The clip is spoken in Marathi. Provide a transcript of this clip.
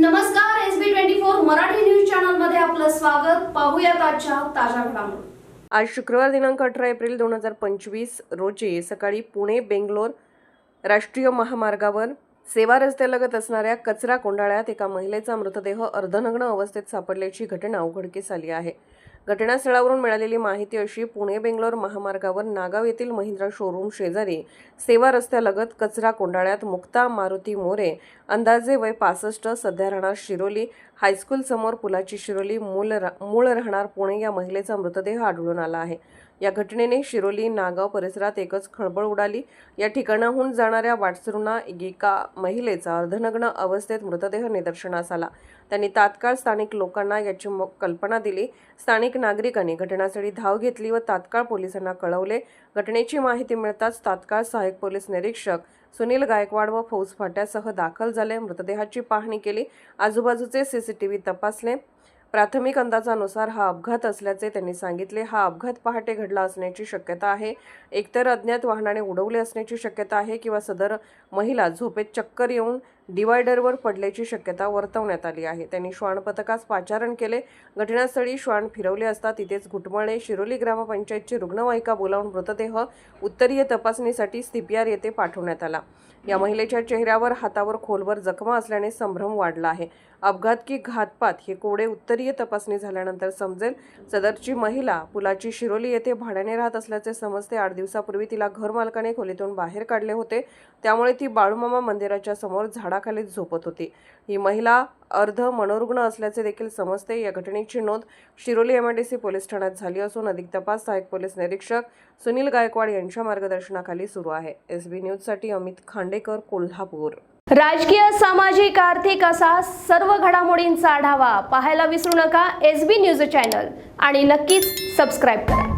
नमस्कार S B twenty four Marathi news चॅनलमध्ये आपलं स्वागत. पाहूयात आजच्या ताज्या घडामोडी. आज शुक्रवार दिनांक अठरा एप्रिल दोन हजार पंचवीस रोजी सकाळी पुणे बेंगलोर राष्ट्रीय महामार्गावर सेवा रस्त्यालगत असणाऱ्या कचरा कोंडाळ्यात एका महिलेचा मृतदेह अर्धनग्न अवस्थेत सापडल्याची घटना उघडकीस आली आहे. घटनास्थळावरून मिळालेली माहिती अशी पुणे बेंगलोर महामार्गावर नागाव येथील महिंद्रा शोरूम शेजारी सेवा रस्त्यालगत कचरा कोंडाळ्यात मुक्ता मारुती मोरे अंदाजे वय पासष्ट सध्या राहणार शिरोली. हायस्कूल समोर पुलाची शिरोली मूल रा- मूळ राहणार पुणे या महिलेचा मृतदेह आढळून आला आहे. या घटनेने शिरोली नागाव परिसरात एकच खळबळ उडाली. या ठिकाणाहून जाणाऱ्या वाटसरूंना एका महिलेचा अर्धनग्न अवस्थेत मृतदेह निदर्शनास आला. त्यांनी तात्काळ स्थानिक लोकांना याची म- कल्पना दिली. स्थानिक नागरिकांनी घटनास्थळी धाव घेतली व तात्काळ पोलिसांना कळवले. घटनेची माहिती मिळताच तात्काळ सहाय्यक पोलीस निरीक्षक सुनील गायकवाड व फौज फाट्यासह दाखल झाले. मृतदेहाची पाहणी केली. आजूबाजूचे सीसीटीव्ही तपासले. प्राथमिक अंदाजानुसार हा अपघात असल्याचे त्यांनी सांगितले. हा अपघात पहाटे घडला असण्याची शक्यता आहे. एकतर अज्ञात वाहनाने उडवले असण्याची शक्यता आहे किंवा सदर महिला झोपेत चक्कर येऊन डिवायडरवर पडल्याची शक्यता वर्तवण्यात आली आहे. त्यांनी श्वान पथकास पाचारण केले. घटनास्थळी श्वान फिरवले असता तिथेच घुटमळे शिरोली ग्रामपंचायतची रुग्णवाहिका बोलावून मृतदेह उत्तरीय तपासणीसाठी स्थिपियार येथे पाठवण्यात आला. या महिलेच्या चेहऱ्यावर हातावर खोलवर जखमा असल्याने संभ्रम वाढला आहे. अपघात की घातपात हे कोडे उत्तरीय तपासणी झाल्यानंतर समजेल. सदरची महिला पुलाची शिरोली येथे भाड्याने राहत असल्याचे समजते. आठ दिवसापूर्वी तिला घरमालकाने खोलीतून बाहेर काढले होते. त्यामुळे ती बाळूमामा मंदिराच्या समोर झाडा झाडाखाली झोपत होती. ही महिला अर्ध मनोरुग्ण असल्याचे देखील समजते. या घटनेची नोंद Shiroli M D C police ठाण्यात झाली असून अधिक तपास सहाय्यक पोलीस निरीक्षक सुनील गायकवाड यांच्या मार्गदर्शनाखाली सुरू आहे. एस बी न्यूजसाठी अमित खांडेकर कोल्हापूर. राजकीय सामाजिक आर्थिक असा सर्व घडामोडींचा आढावा पाहायला विसरू नका. एस बी न्यूज चॅनल आणि नक्कीच सबस्क्राईब करा.